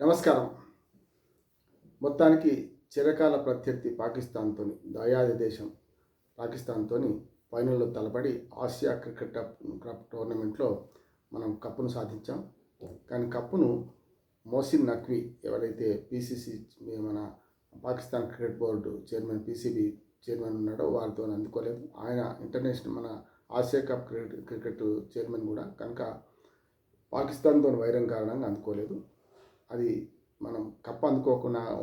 నమస్కారం. మొత్తానికి చిరకాల ప్రత్యర్థి పాకిస్తాన్తో దయాది దేశం పాకిస్తాన్తో ఫైనల్లో తలపడి ఆసియా క్రికెట్ కప్ టోర్నమెంట్లో మనం కప్పును సాధించాం. కానీ కప్పును మోసిన్ నక్వీ ఎవరైతే పీసీసీ మన Pakistan cricket board chairman PCB chairman ఉన్నాడో వారితో అందుకోలేదు. ఆయన ఇంటర్నేషనల్ మన Asia cup cricket cricket chairman కూడా. కనుక పాకిస్తాన్తో వైరం కారణంగా అందుకోలేదు. అది మనం కప్పు అందుకోకుండా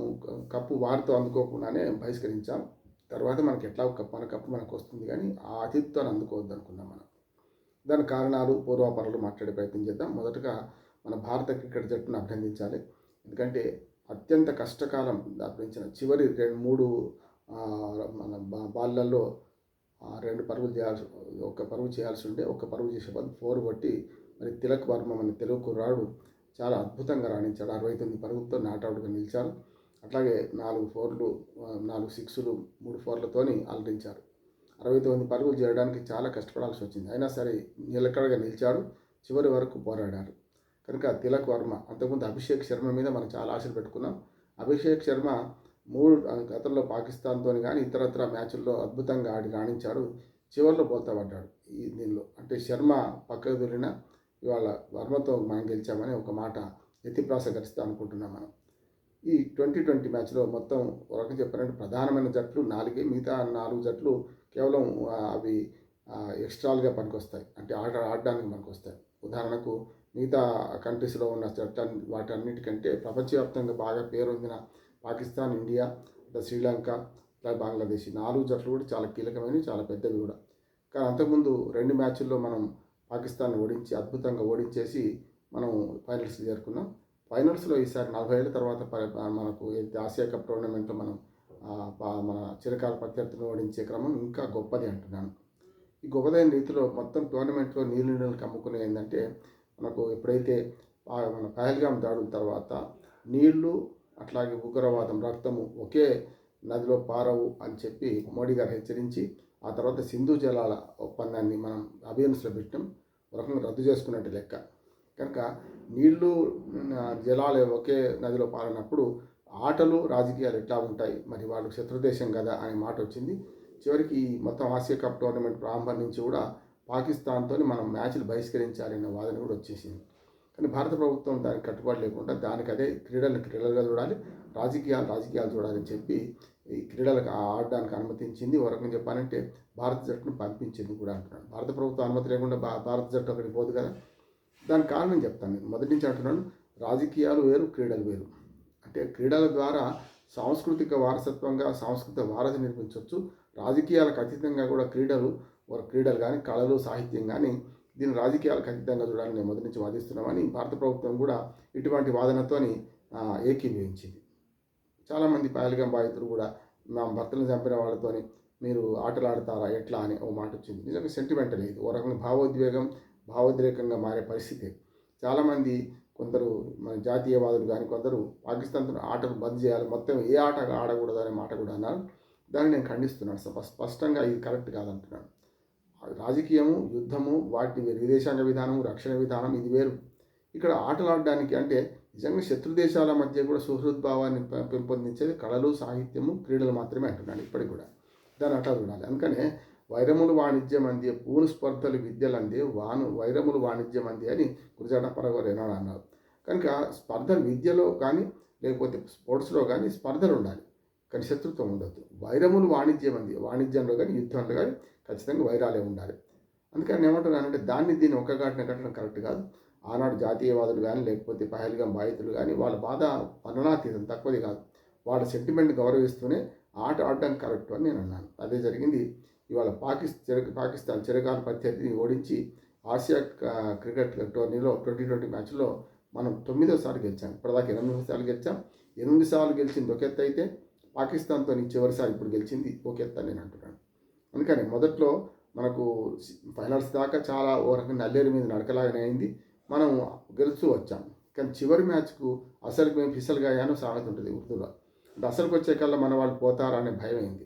కప్పు వారితో అందుకోకుండానే బహిష్కరించాం. తర్వాత మనకి ఎట్లా కప్పు మన కప్పు మనకు వస్తుంది కానీ ఆ అతిథితో అందుకోవద్దు అనుకున్నాం మనం. దాని కారణాలు పూర్వాపరాలు మాట్లాడే ప్రయత్నం చేద్దాం. మొదటగా మన భారత క్రికెట్ జట్టును అభినందించాలి. ఎందుకంటే అత్యంత కష్టకాలం దాపించిన చివరి రెండు మూడు మన బా- బాళ్ళల్లో రెండు పరుగులు చేయాల్సి ఒక పరుగు చేయాల్సి ఉండే ఒక పరుగు చేసే బదులు ఫోర్ కొట్టి మరి తిలక్ వర్మ మన తెలుగు కుర్రాడు చాలా అద్భుతంగా రాణించాడు. అరవై తొమ్మిది పరుగులతో నాటౌట్గా నిలిచారు. అట్లాగే నాలుగు ఫోర్లు నాలుగు సిక్స్లు మూడు ఫోర్లతోని అలరించారు. అరవై తొమ్మిది పరుగులు చేయడానికి చాలా కష్టపడాల్సి వచ్చింది. అయినా సరే నిలకడగా నిలిచాడు. చివరి వరకు పోరాడారు. కనుక తిలక్ వర్మ అంతకుముందు అభిషేక్ శర్మ మీద మనం చాలా ఆశలు పెట్టుకున్నాం. అభిషేక్ శర్మ మూడు గతంలో పాకిస్తాన్తో కానీ ఇతరత్ర మ్యాచ్ల్లో అద్భుతంగా ఆడి రాణించాడు. చివరిలో బోల్తా పడ్డాడు ఈ దీనిలో. అంటే శర్మ పక్కకు దొరిన ఇవాళ వర్మతో మనం గెలిచామని ఒక మాట ఎత్తిప్రాసకరిస్తా అనుకుంటున్నాం మనం. ఈ ట్వంటీ ట్వంటీ మ్యాచ్లో మొత్తం ఒక రకంగా చెప్పాలంటే ప్రధానమైన జట్లు నాలుగే మిగతా నాలుగు జట్లు కేవలం అవి ఎక్స్ట్రాలుగా పనికొస్తాయి. అంటే ఆట ఆడడానికి పనికొస్తాయి. ఉదాహరణకు మిగతా కంట్రీస్లో ఉన్న జట్ల వాటన్నిటికంటే ప్రపంచవ్యాప్తంగా బాగా పేరొందిన పాకిస్తాన్ ఇండియా శ్రీలంక బంగ్లాదేశ్. నాలుగు జట్లు కూడా చాలా కీలకమైనవి చాలా పెద్దవి కూడా. కానీ అంతకుముందు రెండు మ్యాచ్ల్లో మనం పాకిస్తాన్ ఓడించి అద్భుతంగా ఓడించేసి మనం ఫైనల్స్ చేరుకున్నాం. ఫైనల్స్లో ఈసారి నలభై ఏళ్ళ తర్వాత మనకు ఏదైతే ఆసియా కప్ టోర్నమెంట్లో మనం పా- మన చిరకాల ప్రత్యర్థులను ఓడించే క్రమం ఇంకా గొప్పది అంటున్నాను. ఈ గొప్పదైన రీతిలో మొత్తం టోర్నమెంట్లో నీళ్ళు నీళ్ళు కమ్ముకునే ఏంటంటే మనకు ఎప్పుడైతే మన పహల్గాం దాడుల తర్వాత నీళ్ళు అట్లాగే ఉగ్రవాదం రక్తము ఒకే నదిలో పారవు అని చెప్పి మోడీ గారు హెచ్చరించి ఆ తర్వాత సింధు జలాల ఒప్పందాన్ని మనం అభియన్స్లో పెట్టాం. ఒక రకంగా రద్దు చేసుకున్నట్టు లెక్క. కనుక నీళ్ళు జలాలు ఒకే నదిలో పాలనప్పుడు ఆటలు రాజకీయాలు ఎట్లా ఉంటాయి? మరి వాళ్ళు శత్రుదేశం కదా అనే మాట వచ్చింది. చివరికి ఈ మొత్తం ఆసియా కప్ టోర్నమెంట్ ప్రారంభం నుంచి కూడా పాకిస్తాన్తో మనం మ్యాచ్లు బహిష్కరించాలనే వాదన కూడా వచ్చేసింది. కానీ భారత ప్రభుత్వం దానికి కట్టుబాటు లేకుండా దానికి అదే క్రీడలను క్రీడలుగా చూడాలి రాజకీయాలు రాజకీయాలు చూడాలని చెప్పి ఈ క్రీడలకు ఆడడానికి అనుమతించింది. ఒక రకంగా చెప్పాలంటే భారత జట్టును పంపించింది కూడా అంటున్నాను భారత ప్రభుత్వం అనుమతి లేకుండా భా- భారత జట్టు అక్కడికి పోదు కదా. దానికి కారణం చెప్తాను నేను. మొదటి నుంచి అంటున్నాను రాజకీయాలు వేరు క్రీడలు వేరు. అంటే క్రీడల ద్వారా సాంస్కృతిక వారసత్వంగా సాంస్కృతిక వారధి నిర్మించవచ్చు. రాజకీయాలకు అతీతంగా కూడా క్రీడలు ఒక క్రీడలు కానీ కళలు సాహిత్యం కానీ దీన్ని రాజకీయాలకు అతీతంగా చూడాలని మొదటి నుంచి వాదిస్తున్నామని భారత ప్రభుత్వం కూడా ఇటువంటి వాదనతోని ఏకీభవించింది. చాలామంది పాయలుగా బాధితులు కూడా మా భర్తలను చంపిన వాళ్ళతోని మీరు ఆటలు ఆడతారా ఎట్లా? అని ఒక మాట వచ్చింది. నిజంగా సెంటిమెంటల్ ఇది ఓ రకంగా భావోద్వేగం భావోద్రేకంగా మారే పరిస్థితి చాలామంది కొందరు మన జాతీయవాదులు కానీ కొందరు పాకిస్తాన్తో ఆటలు బంద్ చేయాలి మొత్తం ఏ ఆట ఆడకూడదు అనే మాట కూడా అన్నారు. దాన్ని నేను ఖండిస్తున్నాను. స్పష్టంగా ఇది కరెక్ట్ కాదంటున్నాను. రాజకీయము యుద్ధము వాటి విదేశాంగ విధానం రక్షణ విధానం ఇది వేరు. ఇక్కడ ఆటలు ఆడడానికి అంటే నిజంగా శత్రు దేశాల మధ్య కూడా సుహృద్భావాన్ని పెంపొందించేది కళలు సాహిత్యము క్రీడలు మాత్రమే అంటున్నాడు ఇప్పటికి కూడా. దాన్ని అట్లా చూడాలి. అందుకనే వైరములు వాణిజ్యం అందే పూను స్పర్ధలు విద్యలు అందే వాను వైరములు వాణిజ్యం అందే అని గురజాడ పరగారు ఏనాడు అన్నారు. కనుక స్పర్ధలు విద్యలో కానీ లేకపోతే స్పోర్ట్స్లో కానీ స్పర్ధలు ఉండాలి. కానీ శత్రుత్వం ఉండొద్దు. వైరములు వాణిజ్యం అంది వాణిజ్యంలో కానీ యుద్ధంలో కానీ ఖచ్చితంగా వైరాలే ఉండాలి. అందుకని ఏమంటున్నానంటే దాన్ని దీన్ని ఒక్కగాటిన కట్టడం కరెక్ట్ కాదు. ఆనాడు జాతీయవాదులు కానీ లేకపోతే పహల్గా బాధితులు కానీ వాళ్ళ బాధ వర్ణనాతీతం తక్కువది కాదు. వాళ్ళ సెంటిమెంట్ గౌరవిస్తూనే ఆట ఆడడం కరెక్ట్ అని నేను అన్నాను. అదే జరిగింది. ఇవాళ పాకిస్తాన్ పాకిస్తాన్ చిరకాల ప్రత్యర్థిని ఓడించి ఆసియా క్రికెట్ టోర్నీలో ట్వంటీ ట్వంటీ మ్యాచ్లో మనం తొమ్మిదోసారి గెలిచాం. ఇప్పటిదాకా ఎనిమిది సార్లు గెలిచాం. ఎనిమిది సార్లు గెలిచింది ఒక ఎత్తు అయితే పాకిస్తాన్తో చివరిసారి ఇప్పుడు గెలిచింది ఒక ఎత్తు అని నేను అంటున్నాను. అందుకని మొదట్లో మనకు ఫైనల్స్ దాకా చాలా ఓ రకంగా నల్లేరు మీద నడకలాగానే అయింది. మనం గెలుస్తూ వచ్చాం. కానీ చివరి మ్యాచ్కు అసలు మేము ఫిసల్గా అయ్యాను సామెత ఉంటుంది ఉర్దూలో అంటే అసలుకి వచ్చే కల్లా మన వాళ్ళు పోతారా అనే భయం అయింది.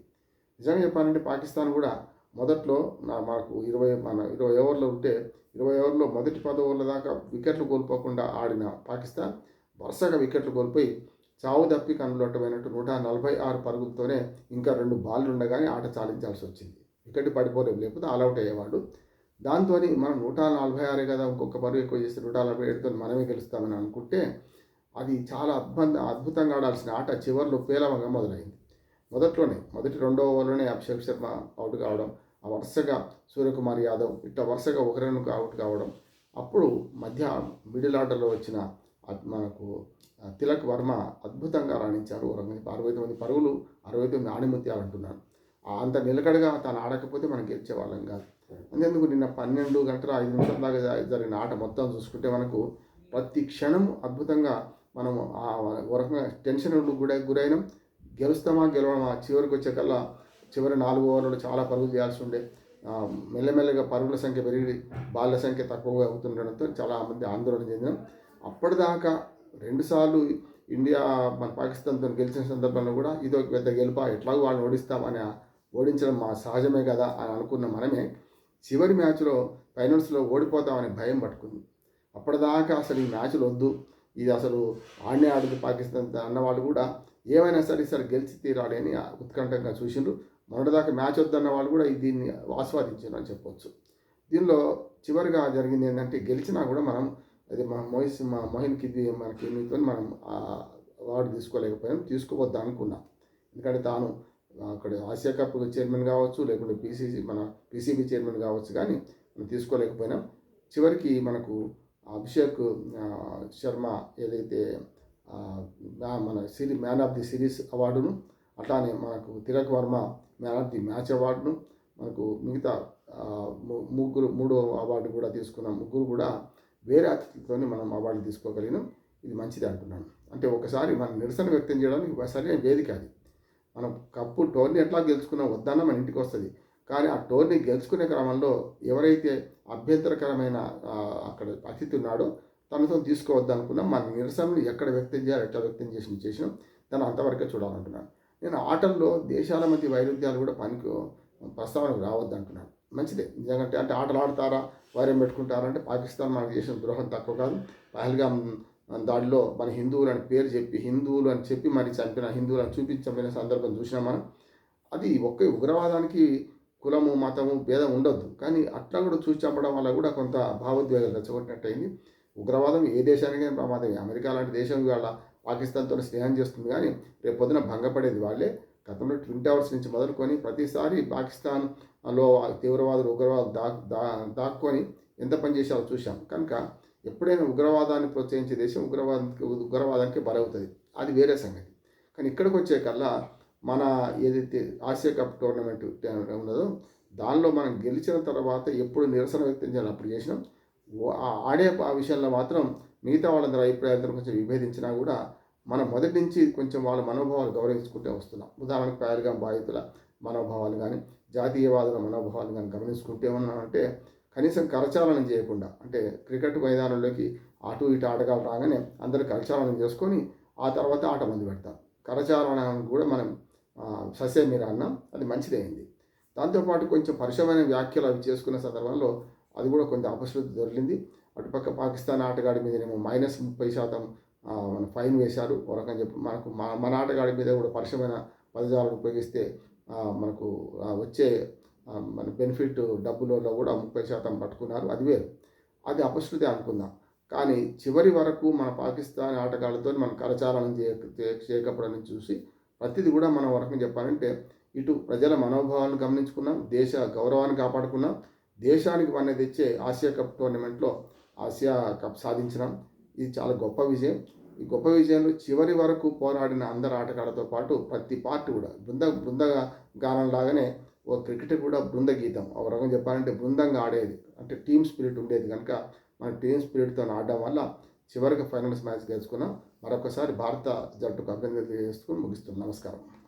నిజంగా చెప్పాలంటే పాకిస్తాన్ కూడా మొదట్లో నా మాకు ఇరవై మన ఇరవై ఓవర్లు ఉంటే ఇరవై ఓవర్లో మొదటి పది ఓవర్ల దాకా వికెట్లు కోల్పోకుండా ఆడిన పాకిస్తాన్ వరుసగా వికెట్లు కోల్పోయి చావు దప్పి కనులొట్టమైనట్టు నూట నలభై ఆరు పరుగులతోనే ఇంకా రెండు బాల్లు ఉండగానే ఆట చాలించాల్సి వచ్చింది. వికెట్ పడిపోలేదు లేకపోతే ఆల్అవుట్ అయ్యేవాడు. దాంతో మనం నూట నలభై ఆరే కదా ఒక్కొక్క పరుగు ఎక్కువ చేస్తే నూట నలభై ఏడుతో మనమే గెలుస్తామని అనుకుంటే అది చాలా అద్భుత అద్భుతంగా ఆడాల్సిన ఆట. చివరిలో పేలవంగా మొదలైంది. మొదట్లోనే మొదటి రెండో ఓవర్లోనే అభిషేక్ శర్మ అవుట్ కావడం ఆ వరుసగా సూర్యకుమార్ యాదవ్ ఇట్లా వరుసగా ఒకరిని అవుట్ కావడం. అప్పుడు మధ్య మిడిల్ ఆర్డర్లో వచ్చిన మనకు తిలక్ వర్మ అద్భుతంగా రాణించారు. ఒక అరవై తొమ్మిది పరుగులు అరవై తొమ్మిది ఆణిముత్యాలు అంటున్నాను. అంత నిలకడగా తను ఆడకపోతే మనం గెలిచే వాళ్ళం కాదు. అందుకు నిన్న పన్నెండు గంటల ఐదు నిమిషాల దాకా జరిగిన ఆట మొత్తం చూసుకుంటే మనకు ప్రతి క్షణం అద్భుతంగా మనము ఒక రకంగా టెన్షన్ కూడా గురైనాం. గెలుస్తామా గెలవడమా చివరికి వచ్చే కల్లా చివరి నాలుగు ఓవర్లలో చాలా పరుగులు చేయాల్సి ఉండే. మెల్లమెల్లగా పరుగుల సంఖ్య పెరిగి బాళ్ళ సంఖ్య తక్కువగా అవుతుండడంతో చాలామంది ఆందోళన చెందినాం. అప్పటిదాకా రెండుసార్లు ఇండియా మన పాకిస్తాన్తో గెలిచిన సందర్భంలో కూడా ఇది ఒక పెద్ద గెలుపా ఎట్లాగో వాళ్ళని ఓడిస్తామని ఓడించడం మా సహజమే కదా అని అనుకున్న మనమే చివరి మ్యాచ్లో ఫైనల్స్లో ఓడిపోతామనే భయం పట్టుకుంది. అప్పటిదాకా అసలు ఈ మ్యాచ్లు వద్దు. ఇది అసలు ఆడనే ఆడదు పాకిస్తాన్ అన్నవాళ్ళు కూడా ఏమైనా సరే సరే గెలిచి తీరాలి అని ఉత్కంఠంగా చూసిండ్రు. మొన్నటిదాకా మ్యాచ్ వద్దన్న వాళ్ళు కూడా దీన్ని ఆస్వాదించారు అని చెప్పొచ్చు. దీనిలో చివరిగా జరిగింది ఏంటంటే గెలిచినా కూడా మనం అది మా మోహిస్ మా మోహిన్కి ఇది మన మనం అవార్డు తీసుకోలేకపోయాం తీసుకోవద్దు అనుకున్నాం. ఎందుకంటే తాను అక్కడ ఆసియా కప్ చైర్మన్ కావచ్చు లేకుంటే పీసీసీ మన పీసీబీ చైర్మన్ కావచ్చు కానీ మనం తీసుకోలేకపోయినాం. చివరికి మనకు అభిషేక్ శర్మ ఏదైతే మన సిరీ మ్యాన్ ఆఫ్ ది సిరీస్ అవార్డును అట్లానే మనకు Tilak Varma man of the match అవార్డును మనకు మిగతా ముగ్గురు మూడో అవార్డు కూడా తీసుకున్నాం. ముగ్గురు కూడా వేరే అతిథితోనే మనం అవార్డు తీసుకోగలిగినాం. ఇది మంచిది అంటున్నాను. అంటే ఒకసారి మన నిరసన వ్యక్తం చేయడానికి సరైన వేదిక అది. మనం కప్పు టోర్నీ ఎట్లా గెలుచుకున్నా వద్దన్న మన ఇంటికి వస్తుంది. కానీ ఆ టోర్నీ గెలుచుకునే క్రమంలో ఎవరైతే అభ్యంతరకరమైన అక్కడ అతిథి ఉన్నాడో తనతో తీసుకోవద్దనుకున్నాం మన నిరసనను ఎక్కడ వ్యక్తం చేయాలి ఎట్లా వ్యక్తం చేసి చేసినాం దాన్ని అంతవరకే చూడాలంటున్నాను నేను ఆటల్లో దేశాల మధ్య వైరుధ్యాలు కూడా పనికి ప్రస్తావనకు రావద్దంటున్నాను మంచిదే. నిజంగా అంటే ఆటలు ఆడతారా వైరం పెట్టుకుంటారా అంటే పాకిస్తాన్ మనకు చేసిన ద్రోహం తక్కువ కాదు. పహల్గాం దాడిలో మన హిందువులు అని పేరు చెప్పి హిందువులు అని చెప్పి మరి చంపిన హిందువులు అని చూపించి చంపిన సందర్భం చూసినాం మనం అది ఒక్క ఉగ్రవాదానికి కులము మతము భేదం ఉండొద్దు. కానీ అట్లా కూడా చూసి చంపడం వల్ల కూడా కొంత భావోద్వేగాలు రెచ్చగొట్టినట్టు అయింది ఉగ్రవాదం ఏ దేశానికైనా ప్రమాదమే. అమెరికా లాంటి దేశం ఇవాళ పాకిస్తాన్తో స్నేహం చేస్తుంది కానీ రేపు పొద్దున భంగపడేది వాళ్ళే. గతంలో ట్విన్ టవర్స్ నుంచి మొదలుకొని ప్రతిసారి పాకిస్తాన్లో తీవ్రవాదులు ఉగ్రవాదులు దా దా దాక్కొని ఎంత పని చేశారో చూసాం కనుక ఎప్పుడైనా ఉగ్రవాదాన్ని ప్రోత్సహించే దేశం ఉగ్రవాదానికి ఉగ్రవాదానికి బలవుతుంది. అది వేరే సంగతి. కానీ ఇక్కడికి వచ్చే కల్లా మన ఏదైతే ఆసియా కప్ టోర్నమెంట్ ఉన్నదో దానిలో మనం గెలిచిన తర్వాత ఎప్పుడు నిరసన వ్యక్తం చేయాలి అప్పుడు చేసినాం. ఆ ఆడే ఆ విషయంలో మాత్రం మిగతా వాళ్ళందరూ అభిప్రాయాలతో కొంచెం విభేదించినా కూడా మనం మొదటి నుంచి కొంచెం వాళ్ళ మనోభావాలు గౌరవించుకుంటూ వస్తున్నాం. ఉదాహరణకు పైరుగా బాధితుల మనోభావాలు కానీ జాతీయవాదుల మనోభావాలు కానీ గమనించుకుంటే ఉన్నామంటే కనీసం కరచాలనం చేయకుండా అంటే క్రికెట్ మైదానంలోకి అటు ఇటు ఆటగాళ్ళు రాగానే అందరూ కరచాలనం చేసుకొని ఆ తర్వాత ఆట మంది పెడతాం కరచాలనం కూడా మనం ససే సస్య మీరు అన్నాం అది మంచిదైంది. దాంతోపాటు కొంచెం పరిశమైన వ్యాఖ్యలు అవి చేసుకున్న సందర్భంలో అది కూడా కొంత అపశృతి దొరికింది. అటుపక్క పాకిస్తాన్ ఆటగాడి మీదనేమో మైనస్ ముప్పై శాతం మన ఫైన్ వేశారు. ఒక చెప్పి మనకు మన మన ఆటగాడి మీద కూడా పరిశమైన పదజాలను ఉపయోగిస్తే మనకు వచ్చే మన బెనిఫిట్ డబ్బులలో కూడా ముప్పై శాతం పట్టుకున్నారు. అది వేరు. అది అపశృతి అనుకుందాం. కానీ చివరి వరకు మన పాకిస్తాన్ ఆటగాళ్ళతో మనం కరచాలనం చేయ చేయకపోవడం చూసి ప్రతిదీ కూడా మనం వరకు చెప్పాలంటే ఇటు ప్రజల మనోభావాలను గమనించుకున్నాం దేశ గౌరవాన్ని కాపాడుకున్నాం దేశానికి వన్నె తెచ్చే ఆసియా కప్ టోర్నమెంట్లో ఆసియా కప్ సాధించినాం. ఇది చాలా గొప్ప విజయం. ఈ గొప్ప విజయంలో చివరి వరకు పోరాడిన అందరు ఆటగాళ్ళతో పాటు ప్రతి పార్టీ కూడా బృంద బృంద గానం లాగానే ఓ క్రికెట్ కూడా బృంద గీతం ఒక రకం చెప్పాలంటే బృందంగా ఆడేది. అంటే టీమ్ స్పిరిట్ ఉండేది. కనుక మన టీమ్ స్పిరిట్తో ఆడడం వల్ల చివరికి ఫైనల్స్ మ్యాచ్ గెలుచుకున్నాం మరొకసారి భారత జట్టుకు అభ్యర్థులు చేసుకుని ముగిస్తున్నాం. నమస్కారం.